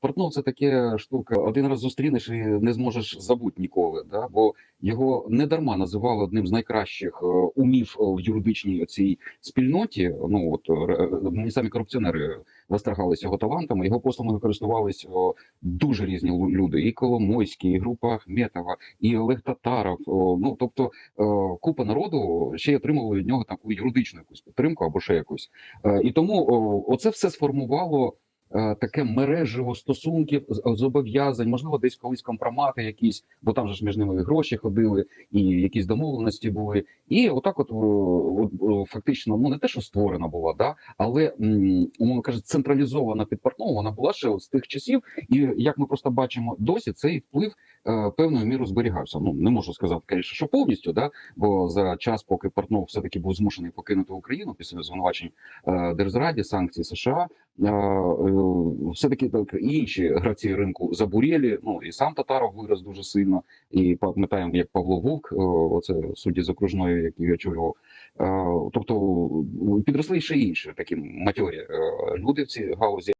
Портнов це таке штука. Один раз зустрінеш і не зможеш забути ніколи. Да? Бо його не дарма називали одним з найкращих е, умів е, в юридичній цій спільноті. Ну от е, мені самі корупціонери востергалися його талантами. Його послугами користувались дуже різні лю- люди: і Коломойський, і група Ахметова, і Олег Татаров. Ну тобто е, купа народу ще й отримували від нього таку юридичну якусь підтримку або ще якусь. І тому оце все сформувало. Е, Таке мережево стосунків зобов'язань, можливо, десь колись компромати якісь, бо там же ж між ними і гроші ходили, і якісь домовленості були. І отак, от, о, от фактично, ну не те, що створена була, да, але умовно кажуть, централізована під Портнову, вона була ще от з тих часів. І як ми просто бачимо досі, цей вплив е, певною мірою зберігався. Ну не можу сказати, звісно, що повністю, да, бо за час, поки Портнов все таки був змушений покинути Україну після звинувачень е, держзраді, санкцій США. Все таки так інші гравці ринку забуріли. Ну і сам Татаров вирос дуже сильно. І пам'ятаємо, як Павло Вовк, е, оце судді з окружної, який я очолював. Е, Тобто підросли ще інші такі матьорі е, люди в цій галузі.